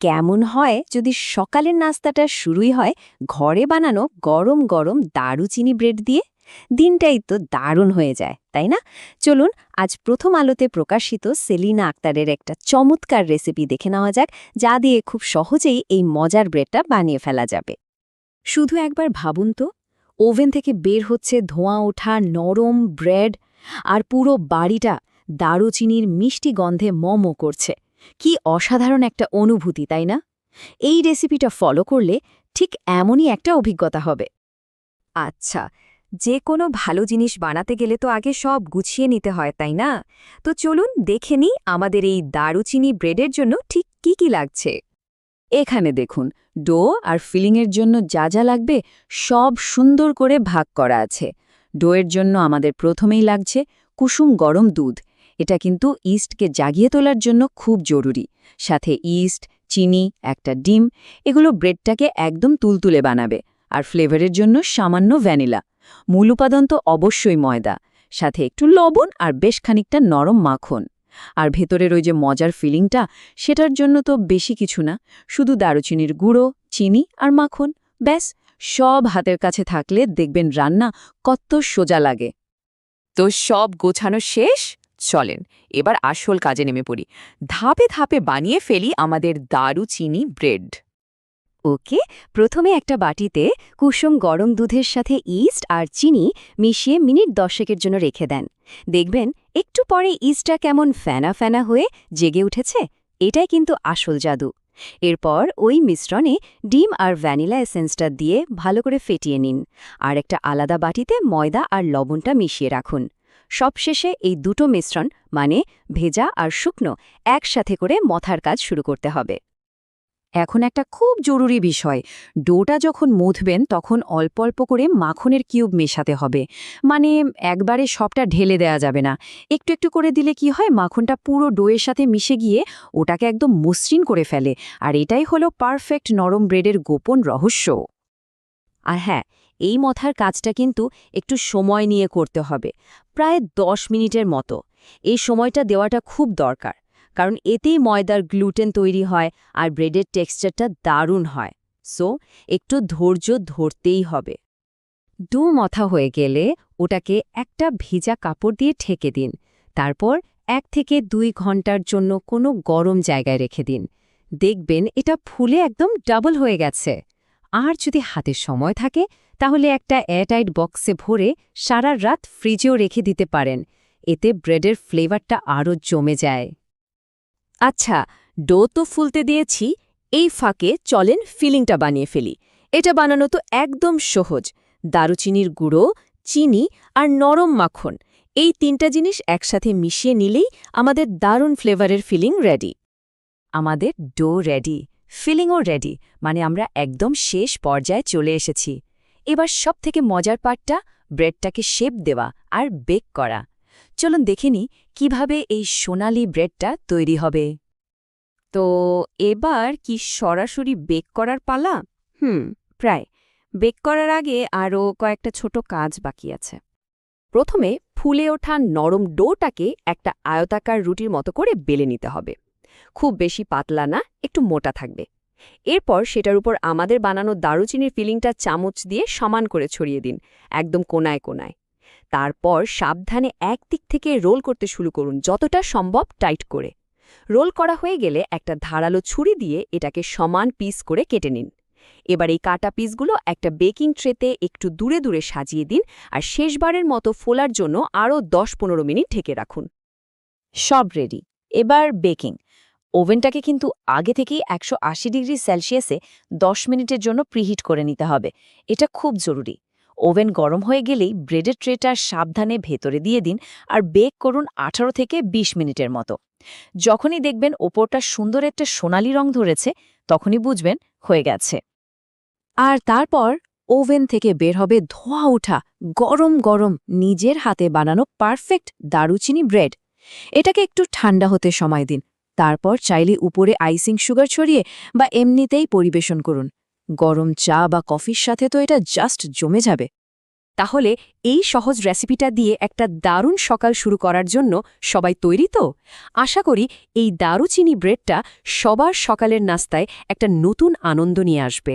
কেমন হয় যদি সকালের নাস্তাটা শুরুই হয় ঘরে বানানো গরম গরম দারুচিনি ব্রেড দিয়ে? দিনটাই তো দারুণ হয়ে যায়, তাই না? চলুন আজ প্রথম আলোতে প্রকাশিত সেলিনা আক্তারের একটা চমৎকার রেসিপি দেখে নেওয়া যাক, যা দিয়ে খুব সহজেই এই মজার ব্রেডটা বানিয়ে ফেলা যাবে। শুধু একবার ভাবুন তো, ওভেন থেকে বের হচ্ছে ধোঁয়া ওঠা নরম ব্রেড আর পুরো বাড়িটা দারুচিনির মিষ্টি গন্ধে মমো করছে। কি অসাধারণ একটা অনুভূতি, তাই না? এই রেসিপিটা ফলো করলে ঠিক এমনই একটা অভিজ্ঞতা হবে। আচ্ছা যে কোনো ভালো জিনিস বানাতে গেলে তো আগে সব গুছিয়ে নিতে হয়, তাই না? তো চলুন দেখে নিই আমাদের এই দারুচিনি ব্রেডের জন্য ঠিক কি কি লাগছে। এখানে দেখুন, ডো আর ফিলিংয়ের জন্য যা যা লাগবে সব সুন্দর করে ভাগ করা আছে। ডোয়ের জন্য আমাদের প্রথমেই লাগছে কুসুম গরম দুধ। এটা কিন্তু ইস্টকে জাগিয়ে তোলার জন্য খুব জরুরি। সাথে ইস্ট, চিনি, একটা ডিম, এগুলো ব্রেডটাকে একদম তুলতুলে বানাবে, আর ফ্লেভারের জন্য সামান্য ভ্যানিলা। মূল উপাদান তো অবশ্যই ময়দা। সাথে একটু লবণ আর বেশ খানিকটা নরম মাখন। আর ভেতরের ওই যে মজার ফিলিংটা, সেটার জন্য তো বেশি কিছু না, শুধু দারুচিনির গুঁড়ো, চিনি আর মাখন। ব্যাস, সব হাতের কাছে থাকলে দেখবেন রান্না কত সোজা লাগে। তো সব গোছানো শেষ? চলেন, এবার আসল কাজে নেমে পড়ি। ধাপে ধাপে বানিয়ে ফেলি আমাদের দারুচিনি ব্রেড। ওকে, প্রথমে একটা বাটিতে কুসুম গরম দুধের সাথে ইস্ট আর চিনি মিশিয়ে মিনিট দশেকের জন্য রেখে দেন। দেখবেন, একটু পরে ইস্টটা কেমন ফ্যানা ফ্যানা হয়ে জেগে উঠেছে, এটাই কিন্তু আসল জাদু। এরপর ওই মিশ্রণে ডিম আর ভ্যানিলা এসেন্সটা দিয়ে ভালো করে ফেটিয়ে নিন। আর একটা আলাদা বাটিতে ময়দা আর লবণটা মিশিয়ে রাখুন। সবশেষে এই দুটো মিশ্রণ মানে ভেজা আর শুকনো, একসাথে করে মথার কাজ শুরু করতে হবে। এখন একটা খুব জরুরি বিষয়, ডোটা যখন মুথবেন তখন অল্প অল্প করে মাখনের কিউব মেশাতে হবে। মানে একবারে সবটা ঢেলে দেয়া যাবে না। একটু একটু করে দিলে কি হয়, মাখনটা পুরো ডোয়ের সাথে মিশে গিয়ে ওটাকে একদম মসৃণ করে ফেলে। আর এটাই হলো পারফেক্ট নরম ব্রেডের গোপন রহস্য। আর হ্যাঁ এই মথার কাজটা কিন্তু একটু সময় নিয়ে করতে হবে, প্রায় দশ মিনিটের মতো। এই সময়টা দেওয়াটা খুব দরকার, কারণ এতেই ময়দার গ্লুটেন তৈরি হয় আর ব্রেডের টেক্সচারটা দারুণ হয়। সো, একটু ধৈর্য ধরতেই হবে। ডু মথা হয়ে গেলে ওটাকে একটা ভিজা কাপড় দিয়ে ঠেকে দিন। তারপর এক থেকে দুই ঘণ্টার জন্য কোনো গরম জায়গায় রেখে দিন। দেখবেন এটা ফুলে একদম ডাবল হয়ে গেছে। আর যদি হাতে সময় থাকে, তাহলে একটা এয়ারটাইট বক্সে ভরে সারা রাত ফ্রিজেও রেখে দিতে পারেন। এতে ব্রেডের ফ্লেভারটা আরও জমে যায়। আচ্ছা ডো তো ফুলতে দিয়েছি, এই ফাঁকে চলেন ফিলিংটা বানিয়ে ফেলি। এটা বানানো তো একদম সহজ। দারুচিনির গুঁড়ো, চিনি আর নরম মাখন, এই তিনটা জিনিস একসাথে মিশিয়ে নিলেই আমাদের দারুণ ফ্লেভারের ফিলিং রেডি। আমাদের ডো রেডি। ফিলিংও রেডি মানে আমরা একদম শেষ পর্যায়ে চলে এসেছি। এবার সব থেকে মজার পার্টটা ব্রেডটাকে শেপ দেওয়া আর বেক করা। চলুন দেখে নিই কীভাবে এই সোনালি ব্রেডটা তৈরি হবে। তো এবার কি সরাসরি বেক করার পালা? হুম, প্রায়। বেক করার আগে আরও কয়েকটা ছোট কাজ বাকি আছে। প্রথমে ফুলে ওঠা নরম ডোটাকে একটা আয়তাকার রুটির মতো করে বেলে নিতে হবে। খুব বেশি পাতলা না, একটু মোটা থাকবে। এরপর সেটার উপর আমাদের বানানো দারুচিনির ফিলিংটা চামচ দিয়ে সমান করে ছড়িয়ে দিন, একদম কোনায় কোনায়। তারপর সাবধানে এক দিক থেকে রোল করতে শুরু করুন, যতটা সম্ভব টাইট করে। রোল করা হয়ে গেলে একটা ধারালো ছুরি দিয়ে এটাকে সমান পিস করে কেটে নিন। এবার এই কাটা পিসগুলো একটা বেকিং ট্রেতে একটু দূরে দূরে সাজিয়ে দিন আর শেষবারের মতো ফোলার জন্য আরও দশ পনেরো মিনিট ঢেকে রাখুন। সব রেডি। এবার বেকিং। ওভেনটাকে কিন্তু আগে থেকেই একশো আশি ডিগ্রি সেলসিয়াসে দশ মিনিটের জন্য প্রিহিট করে নিতে হবে। এটা খুব জরুরি। ওভেন গরম হয়ে গেলেই ব্রেডের ট্রেটা সাবধানে ভেতরে দিয়ে দিন আর বেক করুন আঠারো থেকে ২০ মিনিটের মতো। যখনই দেখবেন ওপরটা সুন্দর একটা সোনালি রং ধরেছে, তখনই বুঝবেন হয়ে গেছে। আর তারপর ওভেন থেকে বের হবে ধোয়া ওঠা, গরম গরম, নিজের হাতে বানানো পারফেক্ট দারুচিনি ব্রেড। এটাকে একটু ঠান্ডা হতে সময় দিন। তারপর চাইলে উপরে আইসিং সুগার ছড়িয়ে বা এমনিতেই পরিবেশন করুন। গরম চা বা কফির সাথে তো এটা জাস্ট জমে যাবে। তাহলে এই সহজ রেসিপিটা দিয়ে একটা দারুণ সকাল শুরু করার জন্য সবাই তৈরি তো? আশা করি এই দারুচিনি ব্রেডটা সবার সকালের নাস্তায় একটা নতুন আনন্দ নিয়ে আসবে।